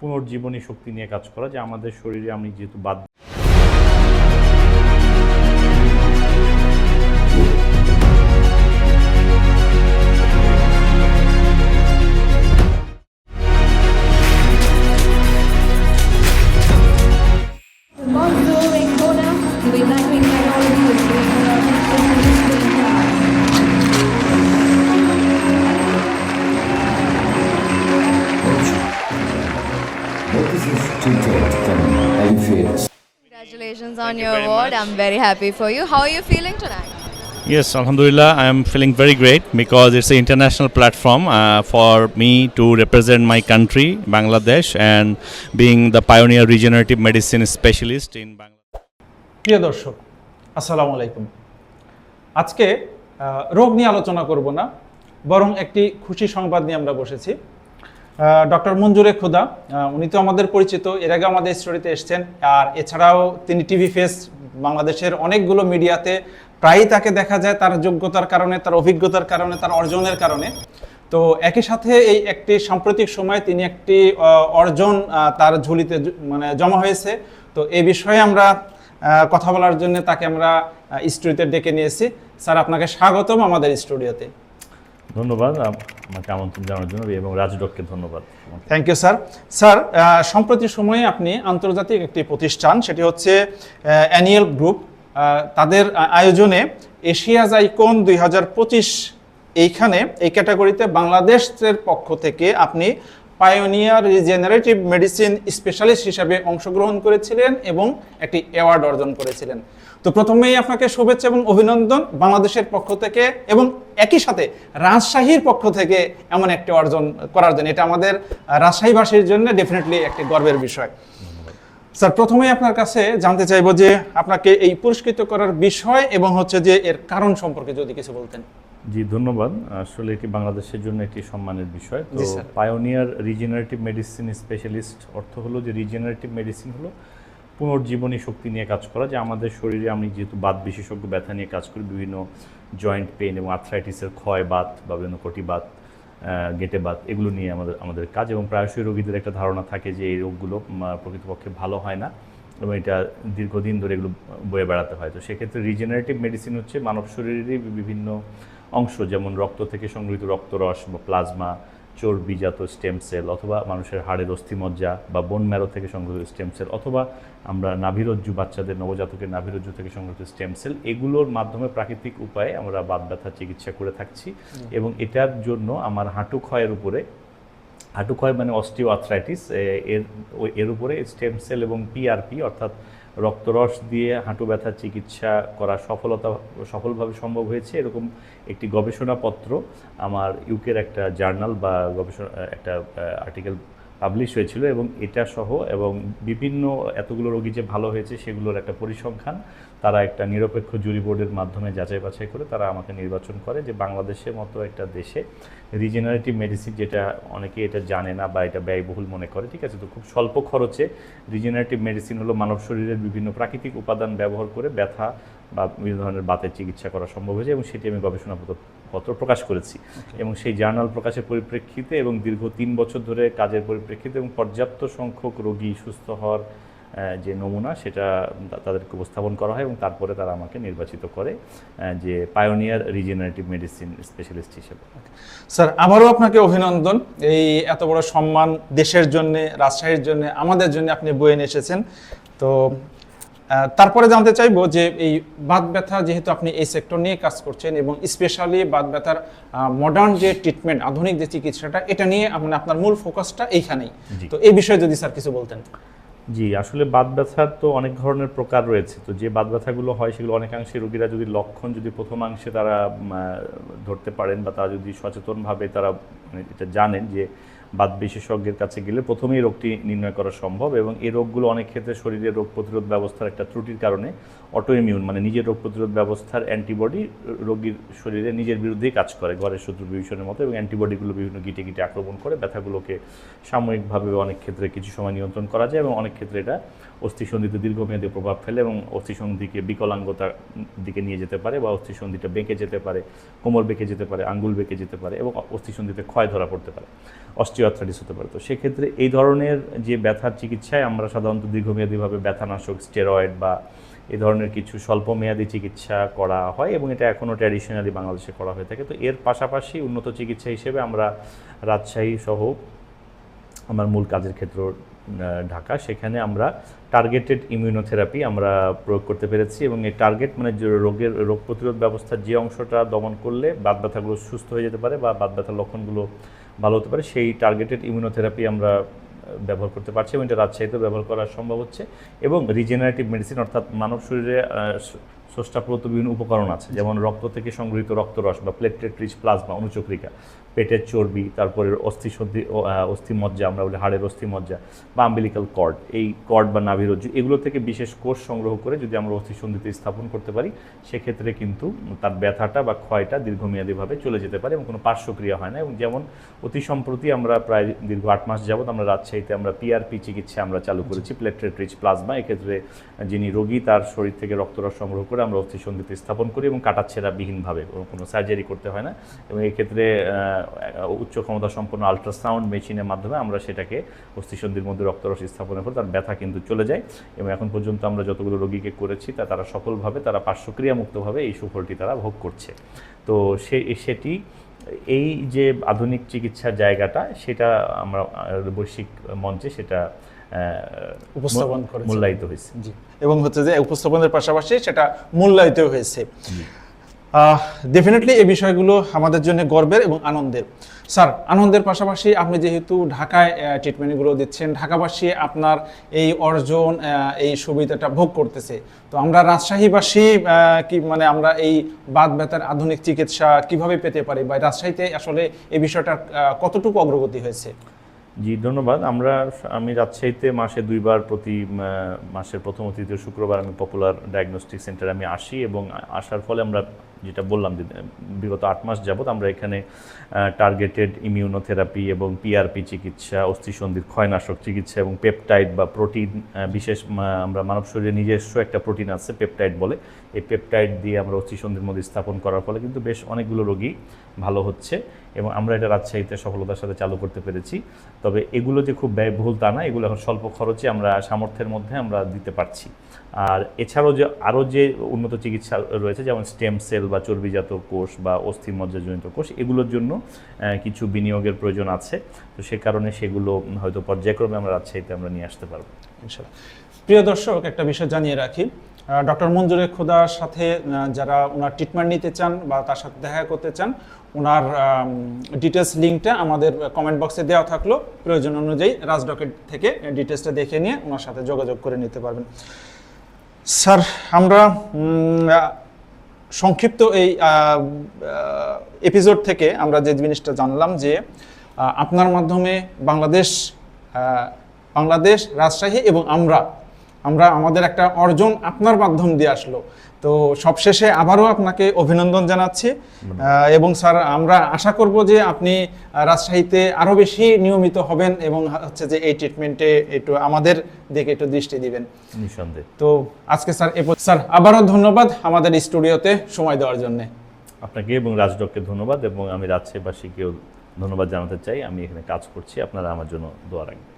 পুনর্জীবনী শক্তি নিয়ে কাজ করা যে আমাদের শরীরে আমি যেহেতু বাদ Congratulations on your award. I'm very happy for you. How are you feeling tonight? Yes, Alhamdulillah, I am feeling very great because it's an international platform uh, for me to represent my country, Bangladesh, and being the pioneer regenerative medicine specialist in Bangladesh. প্রিয় দর্শক আসসালামু আলাইকুম আজকে রোগ নিয়ে আলোচনা করব না বরং একটি খুশি সংবাদ নিয়ে আমরা বসেছি ডক্টর মঞ্জুরে খুদা উনি তো আমাদের পরিচিত, এর আগে আমাদের স্টোরিতে এসছেন। আর এছাড়াও তিনি টিভি ফেস বাংলাদেশের অনেকগুলো মিডিয়াতে প্রায়ই তাকে দেখা যায় তার যোগ্যতার কারণে, তার অভিজ্ঞতার কারণে, তার অর্জনের কারণে। তো একই সাথে এই একটি সাম্প্রতিক সময় তিনি একটি অর্জন তার ঝুলিতে মানে জমা হয়েছে। তো এই বিষয়ে আমরা কথা বলার জন্য তাকে আমরা স্টুডিওতে ডেকে নিয়েছি। স্যার, আপনাকে স্বাগতম আমাদের স্টুডিওতে। ধন্যবাদ। আমাকে আমন্ত্রণ জানানোর জন্য এবং রাজডককে ধন্যবাদ। থ্যাংক ইউ স্যার স্যার সম্প্রতি সময়ে আপনি আন্তর্জাতিক একটি প্রতিষ্ঠান, সেটি হচ্ছে অ্যানিয়াল গ্রুপ তাদের আয়োজনে এশিয়া জাইকন দুই হাজার পঁচিশ এইখানে এই ক্যাটাগরিতে বাংলাদেশের পক্ষ থেকে আপনি পায়োনিয়ার রিজেনারেটিভ মেডিসিন স্পেশালিস্ট হিসাবে অংশগ্রহণ করেছিলেন এবং একটি অ্যাওয়ার্ড অর্জন করেছিলেন। তো প্রথমেই আপনাকে শুভেচ্ছা এবং অভিনন্দন বাংলাদেশের পক্ষ থেকে এবং একই সাথে রাজশাহীর পক্ষ থেকে এমন একটি অর্জন করার জন্য। এটা আমাদের রাজশাহীবাসীর জন্য ডেফিনেটলি একটি গর্বের বিষয়। স্যার, প্রথমেই আপনার কাছে জানতে চাইব যে আপনাকে এই পুরস্কৃত করার বিষয় এবং হচ্ছে যে এর কারণ সম্পর্কে যদি কিছু বলতেন। জি ধন্যবাদ। আসলে এটি বাংলাদেশের জন্য একটি সম্মানের বিষয়। তো পায়োনিয়ার রিজেনারেটিভ মেডিসিন স্পেশালিস্ট অর্থ হলো যে রিজেনারেটিভ মেডিসিন হলো পুনর্জীবনী শক্তি নিয়ে কাজ করা যে আমাদের শরীরে আমি যেহেতু বাত বিশেষজ্ঞ ব্যথা নিয়ে কাজ করি বিভিন্ন জয়েন্ট পেন এবং আর্থ্রাইটিসের ক্ষয় বাত বা বিভিন্ন কটি বাত গেটে বাত এগুলো নিয়ে আমাদের আমাদের কাজ এবং প্রায়শই রোগীদের একটা ধারণা থাকে যে এই রোগগুলো প্রকৃতপক্ষে ভালো হয় না এবং এটা দীর্ঘদিন ধরে এগুলো বয়ে বেড়াতে হয়। তো সেক্ষেত্রে রিজেনারেটিভ মেডিসিন হচ্ছে মানব শরীরেরই বিভিন্ন অংশ যেমন রক্ত থেকে সংগৃহীত রক্তরস বা প্লাজমা চর্বিজাত স্টেম সেল অথবা মানুষের হাড়ের অস্থিমজ্জা বা বোন ম্যারো থেকে সংগৃহীত স্টেম সেল অথবা আমরা নাভিরজ্জু বাচ্চাদের নবজাতকের নাভিরজ্জু থেকে সংগৃহীত স্টেম সেল এগুলোর মাধ্যমে প্রাকৃতিক উপায়ে আমরা বাত ব্যথার চিকিৎসা করে থাকছি। এবং এটার জন্য আমার হাঁটু ক্ষয়ের উপরে হাঁটু ক্ষয় মানে অস্টিও আর্থ্রাইটিস এর এর উপরে স্টেম সেল এবং পিআরপি অর্থাৎ রক্তরস দিয়ে হাঁটু ব্যথার চিকিৎসা করা সফলতা, সফলভাবে সম্ভব হয়েছে। এরকম একটি গবেষণাপত্র আমার ইউকের একটা জার্নাল বা গবেষণা, একটা আর্টিকেল পাবলিশ হয়েছিল এবং এটা সহ এবং বিভিন্ন এতগুলো রোগী যে ভালো হয়েছে সেগুলোর একটা পরিসংখ্যান, তারা একটা নিরপেক্ষ জুরি বোর্ডের মাধ্যমে যাচাই বাছাই করে তারা আমাকে নির্বাচন করে যে বাংলাদেশের মতো একটা দেশে রিজেনারেটিভ মেডিসিন যেটা অনেকে এটা জানে না বা এটা ব্যয়বহুল মনে করে, ঠিক আছে? তো খুব স্বল্প খরচে রিজেনারেটিভ মেডিসিন হলো মানব শরীরের বিভিন্ন প্রাকৃতিক উপাদান ব্যবহার করে ব্যথা বা বিভিন্ন ধরনের বাতের চিকিৎসা করা সম্ভব হয়েছে এবং সেটি আমি গবেষণাপত্র পত্র প্রকাশ করেছি। এবং সেই জার্নাল প্রকাশের পরিপ্রেক্ষিতে এবং দীর্ঘ তিন বছর ধরে কাজের পরিপ্রেক্ষিতে এবং পর্যাপ্ত সংখ্যক রোগী সুস্থ হওয়ার যে নমুনা সেটা তাদেরকে উপস্থাপন করা হয় এবং তারপরে তারা আমাকে নির্বাচিত করে যে পায়োনিয়ার রিজেনারেটিভ মেডিসিন স্পেশালিস্ট হিসেবে। স্যার আবারও আপনাকে অভিনন্দন। এই এত বড় সম্মান দেশের জন্য রাজশাহীর জন্য আমাদের জন্য আপনি বয়ে নিয়ে এসেছেন। তো তারপরে জানতে চাইব যে এই বাত ব্যথা যেহেতু আপনি এই সেক্টর নিয়ে কাজ করছেন এবং স্পেশালি বাত ব্যথার মডার্ন যে ট্রিটমেন্ট আধুনিক যে চিকিৎসাটা এটা নিয়ে মানে আপনার মূল ফোকাসটা এইখানেই। তো এই বিষয়ে যদি স্যার কিছু বলতেন। জি আসলে বাত ব্যথার তো অনেক ধরনের প্রকার রয়েছে। তো যে বাত ব্যথাগুলো হয় সেগুলো অনেকাংশে রোগীরা যদি লক্ষণ যদি প্রথমাংশে তারা ধরতে পারেন বা তারা যদি সচেতনভাবে তারা মানে এটা জানেন যে বাত বিশেষজ্ঞের কাছে গেলে প্রথমেই রোগটি নির্ণয় করা সম্ভব এবং এই রোগগুলো অনেক ক্ষেত্রে শরীরের রোগ প্রতিরোধ ব্যবস্থার একটা ত্রুটির কারণে অটো ইমিউন মানে নিজের রোগ প্রতিরোধ ব্যবস্থার অ্যান্টিবডি রোগীর শরীরে নিজের বিরুদ্ধেই কাজ করে, ঘরের শত্রু বিভীষণের মতো, এবং অ্যান্টিবডিগুলো বিভিন্ন গিটে গিটে আক্রমণ করে, ব্যথাগুলোকে সাময়িকভাবে অনেক ক্ষেত্রে কিছু সময় নিয়ন্ত্রণ করা যায়, এবং অনেক ক্ষেত্রে এটা অস্থিসন্ধিতে দীর্ঘমেয়াদী প্রভাব ফেলে, এবং অস্থিসন্ধিকে বিকলাঙ্গতার দিকে নিয়ে যেতে পারে, বা অস্থিসন্ধিটা বেঁকে যেতে পারে, কোমর বেঁকে যেতে পারে, আঙ্গুল বেঁকে যেতে পারে, এবং অস্থিসন্ধিতে ক্ষয় ধরা পড়তে পারে অস্টিও অস্টিওআর্থ্রাইটিস হতে পারে। তো সেক্ষেত্রে এই ধরনের যে ব্যথার চিকিৎসায় আমরা সাধারণত দীর্ঘমেয়াদীভাবে ব্যথানাশক, স্টেরয়েড বা এই ধরনের কিছু স্বল্পমেয়াদী চিকিৎসা করা হয় এবং এটা এখনও ট্র্যাডিশনালি বাংলাদেশে করা হয়ে থাকে। তো এর পাশাপাশি উন্নত চিকিৎসা হিসেবে আমরা রাজশাহী সহ আমার মূল কাজের ক্ষেত্র ঢাকা। সেখানে আমরা টার্গেটেড ইমিউনোথেরাপি আমরা প্রয়োগ করতে পেরেছি এবং এই টার্গেট মানে রোগের, রোগ প্রতিরোধ ব্যবস্থার যে অংশটা দমন করলে বাদ ব্যথাগুলো সুস্থ হয়ে যেতে পারে বা বাদ ব্যথার লক্ষণগুলো ভালো হতে পারে, সেই টার্গেটেড ইমিউনোথেরাপি আমরা ব্যবহার করতে পারছে এবং এটা রাজশাহীতেও ব্যবহার করা সম্ভব হচ্ছে এবং রিজেনারেটিভ মেডিসিন অর্থাৎ মানব শরীরে স্রষ্টাপ্রত বিভিন্ন উপকরণ আছে যেমন রক্ত থেকে সংগৃহীত রক্তরস বা প্লেটলেট রিচ প্লাজমা অনুচক্রিকা পেটের চর্বি তারপরে অস্থি সন্ধি ও, আহ, অস্থি মজ্জা আমরা বলি হাড়ের অস্থি মজ্জা বা আম্বিলিকাল কর্ড এই কর্ড বা নাভিরজ্জু এগুলো থেকে বিশেষ কোষ সংগ্রহ করে যদি আমরা অস্থি সন্ধিতে স্থাপন করতে পারি সেক্ষেত্রে কিন্তু তার ব্যথাটা বা ক্ষয়টা দীর্ঘমেয়াদীভাবে চলে যেতে পারে এবং কোনো পার্শ্বক্রিয়া হয় না এবং যেমন অতি সম্প্রতি আমরা প্রায় দীর্ঘ আট মাস যাবত আমরা রাজশাহীতে আমরা পিআরপি চিকিৎসা আমরা চালু করেছি প্লেটলেট রিচ প্লাজমা এক্ষেত্রে যিনি রোগী তার শরীর থেকে রক্তরস সংগ্রহ করে আমরা অস্থি সন্ধিতে স্থাপন করি এবং কাটাচ্ছেরা বিহীনভাবে, কোনো- সার্জারি করতে হয় না। এবং এক্ষেত্রে উচ্চ ক্ষমতা সম্পন্ন আল্ট্রাসাউন্ড মেশিনের মাধ্যমে আমরা সেটাকে অস্থিসন্ধির মধ্যে রক্তরস স্থাপনের পর তার ব্যথা কিন্তু চলে যায়। এবং এখন পর্যন্ত আমরা যতগুলো রোগীকে করেছি, তা তারা সফলভাবে, তারা পার্শ্বক্রিয়ামুক্তভাবে এই সুফলটি তারা ভোগ করছে। তো সে, সেটি, এই যে আধুনিক চিকিৎসার জায়গাটা, সেটা আমরা বৈশ্বিক মঞ্চে সেটা উপস্থাপন করেছে। মূল্যায়িত হয়েছে। এবং হচ্ছে যে উপস্থাপনের পাশাপাশি সেটা মূল্যায়িত হয়েছে। ডেফিনেটলি এই বিষয়গুলো আমাদের জন্য গর্বের এবং আনন্দের। স্যার আনন্দের পাশাপাশি আপনি যেহেতু ঢাকায় ট্রিটমেন্টগুলো দিচ্ছেন ঢাকাবাসী আপনার এই অর্জন এই সুবিধাটা ভোগ করতেছে। তো আমরা রাজশাহীবাসী আহ, কি মানে আমরা এই বাদ ব্যথার আধুনিক চিকিৎসা কীভাবে পেতে পারি বা রাজশাহীতে আসলে এই বিষয়টার কতটুকু অগ্রগতি হয়েছে? জি, ধন্যবাদ। আমরা আমি রাজশাহীতে মাসে দুইবার প্রতি মাসের প্রথম তৃতীয় শুক্রবার আমি পপুলার ডায়াগনস্টিক সেন্টারে আমি আসি এবং আসার ফলে আমরা যেটা বললাম যে, বিগত আট মাস যাবত আমরা এখানে টার্গেটেড ইমিউনোথেরাপি এবং পিআরপি চিকিৎসা, অস্থিসন্ধির ক্ষয়নাশক চিকিৎসা এবং পেপটাইড বা প্রোটিন বিশেষ আমরা মানব শরীরে নিজস্ব একটা প্রোটিন আছে পেপটাইড বলে। এই পেপটাইড দিয়ে আমরা অস্থিসন্ধির মধ্যে স্থাপন করার ফলে কিন্তু বেশ অনেকগুলো রোগী ভালো হচ্ছে এবং আমরা এটা রাজশাহীতে সফলতার সাথে চালু করতে পেরেছি। তবে এগুলো যে খুব ব্যয়বহুল তা না, এগুলো এখন স্বল্প খরচে আমরা সামর্থ্যের মধ্যে আমরা দিতে পারছি। আর এছাড়াও যে আরও যে উন্নত চিকিৎসা রয়েছে, যেমন স্টেম সেল বা চর্বিজাত কোষ বা অস্থি মজ্জাজনিত কোষ, এগুলোর জন্য কিছু বিনিয়োগের প্রয়োজন আছে। তো সে কারণে সেগুলো হয়তো পর্যায়ক্রমে আমরা রাজশাহীতে আমরা নিয়ে আসতে পারব। প্রিয় দর্শক, একটা বিষয় জানিয়ে রাখি। ডক্টর মঞ্জুরে খোদার সাথে যারা ওনার ট্রিটমেন্ট নিতে চান বা তার সাথে দেখা করতে চান, ওনার ডিটেলস লিঙ্কটা আমাদের কমেন্ট বক্সে দেওয়া থাকল। প্রয়োজন অনুযায়ী রাজডকেট থেকে ডিটেলসটা দেখে নিয়ে ওনার সাথে যোগাযোগ করে নিতে পারবেন। স্যার, আমরা সংক্ষিপ্ত এই এপিসোড থেকে আমরা যে জিনিসটা জানলাম যে আপনার মাধ্যমে বাংলাদেশ বাংলাদেশ রাজশাহী এবং আমরা আমরা আমাদের একটা অর্জন আপনার মাধ্যম দিয়ে আসলো। তো সবশেষে আবারও আপনাকে অভিনন্দন জানাচ্ছি। এবং স্যার আমরা আশা করব যে আপনি রাজশাহীতে আরও বেশি নিয়মিত হবেন এবং হচ্ছে যে এই ট্রিটমেন্টে একটু আমাদের দিকে একটু দৃষ্টি দিবেন। নিঃসন্দেহে। তো আজকে স্যার এ স্যার আবারও ধন্যবাদ আমাদের স্টুডিওতে সময় দেওয়ার জন্য। আপনাকে এবং রাজডককে ধন্যবাদ এবং আমি রাজশাহীবাসীকেও ধন্যবাদ জানাতে চাই। আমি এখানে কাজ করছি আপনারা আমার জন্য দোয়া রাখবেন।